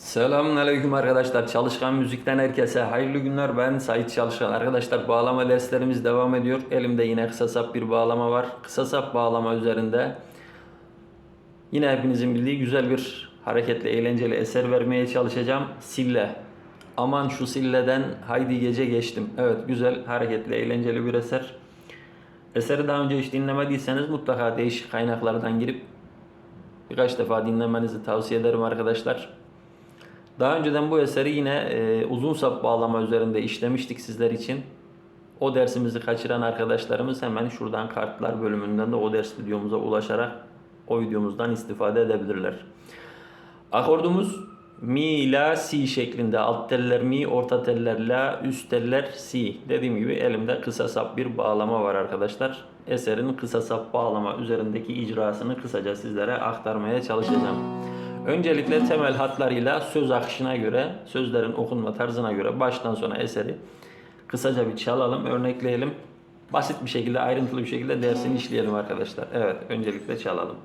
Selamünaleyküm arkadaşlar. Çalışkan Müzik'ten herkese hayırlı günler. Ben Sait Çalışkan. Arkadaşlar bağlama derslerimiz devam ediyor. Elimde yine kısa sap bir bağlama var. Kısa sap bağlama üzerinde yine hepinizin bildiği güzel bir hareketli, eğlenceli eser vermeye çalışacağım. Sille. Aman şu silleden haydi gece geçtim. Evet güzel, hareketli, eğlenceli bir eser. Eseri daha önce hiç dinlemediyseniz mutlaka değişik kaynaklardan girip birkaç defa dinlemenizi tavsiye ederim arkadaşlar. Daha önceden bu eseri yine e, uzun sap bağlama üzerinde işlemiştik sizler için. O dersimizi kaçıran arkadaşlarımız hemen şuradan kartlar bölümünden de o ders videomuza ulaşarak o videomuzdan istifade edebilirler. Akordumuz mi, la, si şeklinde. Alt teller mi, orta teller la, üst teller si. Dediğim gibi elimde kısa sap bir bağlama var arkadaşlar. Eserin kısa sap bağlama üzerindeki icrasını kısaca sizlere aktarmaya çalışacağım. Öncelikle temel hatlarıyla söz akışına göre, sözlerin okunma tarzına göre baştan sona eseri kısaca bir çalalım, örnekleyelim. Basit bir şekilde, ayrıntılı bir şekilde dersini işleyelim arkadaşlar. Evet, öncelikle çalalım.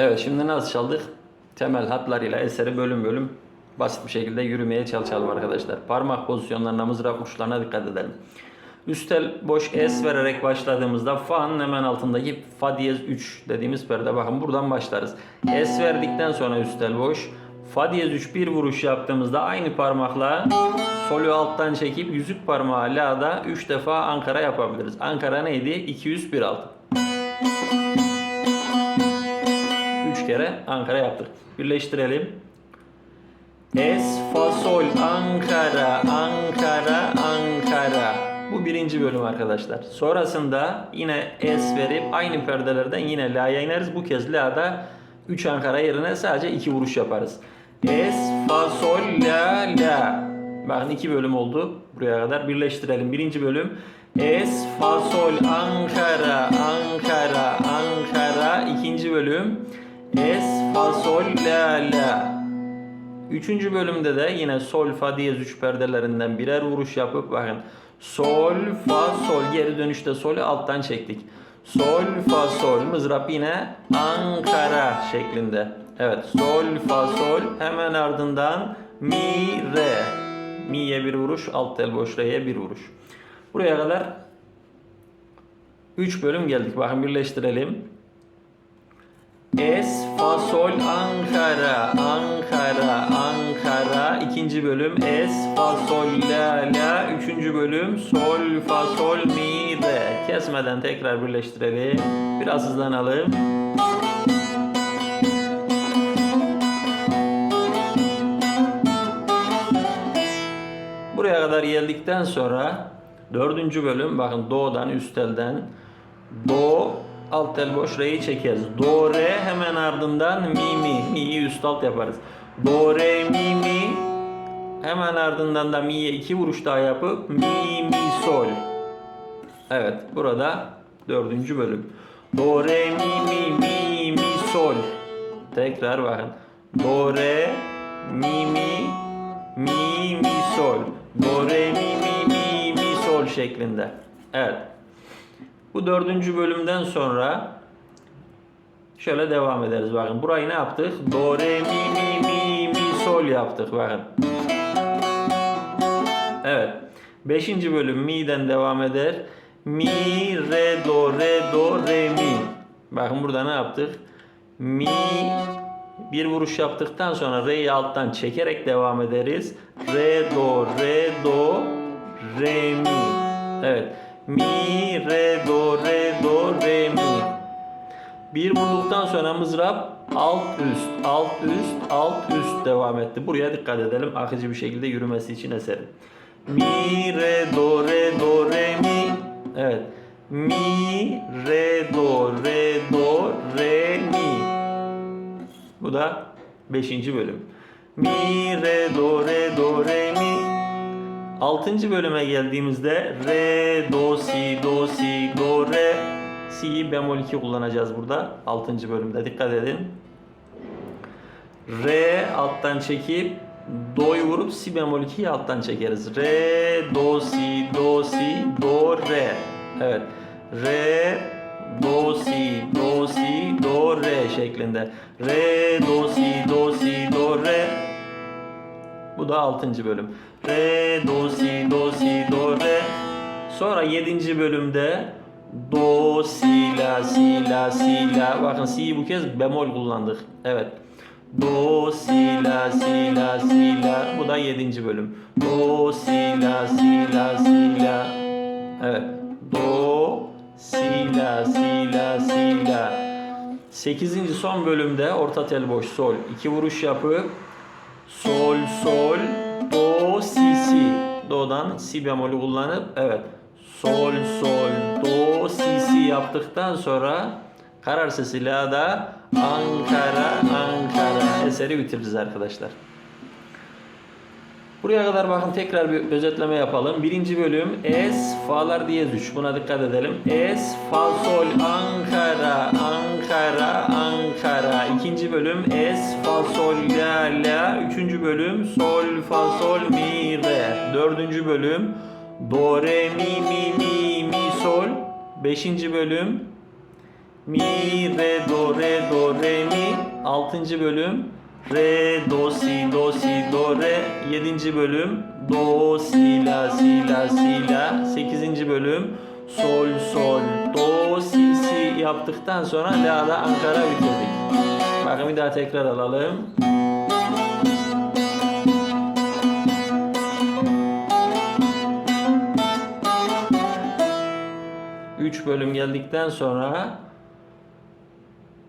Evet şimdi nasıl çaldık? Temel hatlarıyla eseri bölüm bölüm basit bir şekilde yürümeye çalışalım arkadaşlar. Parmak pozisyonlarına, mızrap uçlarına dikkat edelim. Üstel boş es vererek başladığımızda fa'nın hemen altındaki fa diyez 3 dediğimiz perde bakın buradan başlarız. Es verdikten sonra üstel boş fa diyez 3 bir vuruş yaptığımızda aynı parmakla solü alttan çekip yüzük parmağı la'da 3 defa Ankara yapabiliriz. Ankara neydi? 201 altı. 3 kere Ankara yaptık. Birleştirelim. Es, fa, sol, Ankara, Ankara, Ankara. Bu birinci bölüm arkadaşlar. Sonrasında yine es verip aynı perdelerden yine la'ya ineriz. Bu kez la'da 3 Ankara yerine sadece 2 vuruş yaparız. Es, fa, sol, la, la. Bakın iki bölüm oldu buraya kadar. Birleştirelim. Birinci bölüm. Es, fa, sol, Ankara, Ankara, Ankara. İkinci bölüm. Es, fa, sol, la, la. Üçüncü bölümde de yine sol, fa diyez üç perdelerinden birer vuruş yapıp bakın. Sol, fa, sol. Geri dönüşte solü alttan çektik. Sol, fa, sol. Mızrap yine Ankara şeklinde. Evet. Sol, fa, sol. Hemen ardından mi, re. Mi'ye bir vuruş. Alt tel boş re'ye bir vuruş. Buraya kadar 3 bölüm geldik. Bakın birleştirelim. Es, fa, sol, Ankara, Ankara, Ankara. İkinci bölüm Es, fa, sol, la, la. Üçüncü bölüm Sol, fa, sol, mi, re. Kesmeden tekrar birleştirelim. Biraz hızlanalım. Buraya kadar geldikten sonra dördüncü bölüm bakın do'dan üst elden do alt tel boş re'yi çekeriz. Do re hemen ardından mi mi mi'yi üst alt yaparız. Do re mi mi hemen ardından da mi'ye iki vuruş daha yapıp mi mi sol. Evet burada dördüncü bölüm. Do re mi mi mi mi sol. Tekrar bakın. Do re mi mi mi mi sol. Do re mi mi mi mi sol şeklinde. Evet. Bu dördüncü bölümden sonra şöyle devam ederiz. Bakın burayı ne yaptık? Do re mi mi mi mi sol yaptık. Bakın. Evet. Beşinci bölüm mi'den devam eder. Mi, re, do, re, do, re, mi. Bakın burada ne yaptık? Mi, bir vuruş yaptıktan sonra re'yi alttan çekerek devam ederiz. Re, do, re, do, re, mi. Evet. Mi, re, do, re, do, re, mi. Bir vurduktan sonra mızrap alt üst, alt üst, alt üst devam etti. Buraya dikkat edelim akıcı bir şekilde yürümesi için eserin. Mi, re, do, re, do, re, mi. Evet. Mi, re, do, re, do, re, mi. Bu da 5. bölüm. Mi, re, do, re, do, re, mi. 6. bölüme geldiğimizde re, do, si, do, si, do, re. Si bemol 2 kullanacağız burada. 6. bölümde dikkat edin. Re alttan çekip do'yu vurup si bemol 2'yi alttan çekeriz. Re, do, si, do, si, do, re. Evet. Re, do, si, do, si, do, re şeklinde. Re, do, si, do, si, do, re. Bu da 6. bölüm. Re, do, si, do, si, do, re. Sonra 7. bölümde do, si, la, si, la, si, la. Bakın si'yi bu kez bemol kullandık. Evet. Do, si, la, si, la, si, la. Bu da 7. bölüm. Do, si, la, si, la, si, la. Evet. Do, si, la, si, la, si, la. 8. son bölümde orta tel boş sol. iki vuruş yapıp sol, sol, do, si, si. Do'dan si bemolü kullanıp evet. Sol, sol, do, si, si yaptıktan sonra karar sesi la'da Ankara, Ankara eseri bitiririz arkadaşlar. Buraya kadar bakın tekrar bir özetleme yapalım. Birinci bölüm Es, Fa'lar diyez 3. Buna dikkat edelim. Es, Fa, Sol, Ankara, Ankara, Ankara. İkinci bölüm Es, Fa, Sol, La, La. Üçüncü bölüm Sol, Fa, Sol, Mi, Re. Dördüncü bölüm Do, Re, Mi, Mi, Mi, Mi, Sol. Beşinci bölüm Mi, re, do, re, do, re, mi. 6. bölüm Re, do, si, do, si, do, re. 7. bölüm Do, si, la, si, la, si, la. 8. bölüm Sol, sol, do, si, si yaptıktan sonra La'da Ankara bitirdik. Bakın bir daha tekrar alalım. Üç bölüm geldikten sonra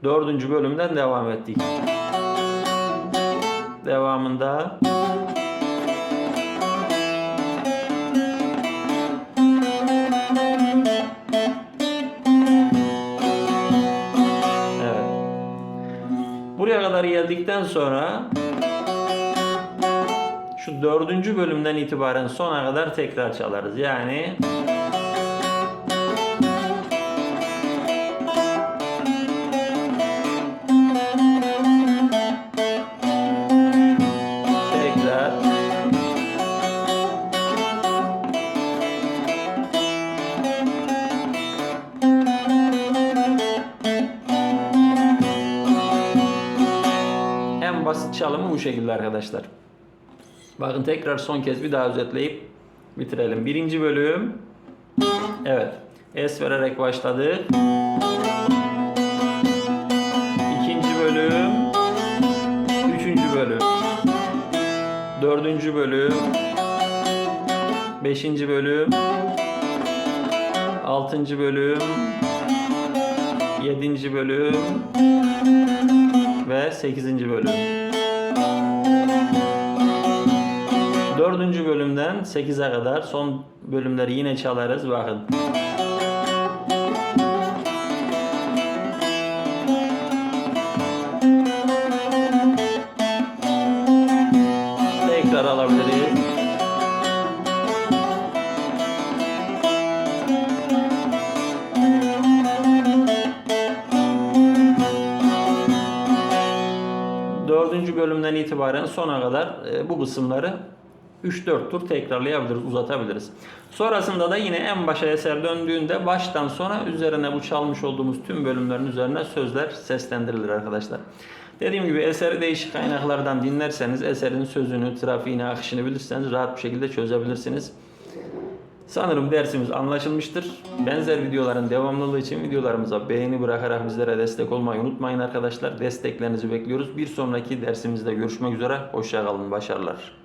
dördüncü bölümden devam ettik. Devamında Buraya kadar geldikten sonra şu dördüncü bölümden itibaren sona kadar tekrar çalarız. Yani çalımı bu şekilde arkadaşlar. Bakın tekrar son kez bir daha özetleyip bitirelim. Birinci bölüm. Evet es vererek başladık. İkinci bölüm. Üçüncü bölüm. Dördüncü bölüm. Beşinci bölüm. Altıncı bölüm. Yedinci bölüm. Ve sekizinci bölüm Dördüncü bölümden 8'e kadar son bölümleri yine çalarız. Bakın. Tekrar alabiliriz. Dördüncü bölümden itibaren sona kadar e, bu kısımları 3-4 tur tekrarlayabiliriz, uzatabiliriz. Sonrasında da yine en başa eser döndüğünde baştan sona üzerine bu çalmış olduğumuz tüm bölümlerin üzerine sözler seslendirilir arkadaşlar. Dediğim gibi eseri değişik kaynaklardan dinlerseniz eserin sözünü, trafiğini, akışını bilirseniz rahat bir şekilde çözebilirsiniz. Sanırım dersimiz anlaşılmıştır. Benzer videoların devamlılığı için videolarımıza beğeni bırakarak bizlere destek olmayı unutmayın arkadaşlar. Desteklerinizi bekliyoruz. Bir sonraki dersimizde görüşmek üzere. Hoşçakalın. Başarılar.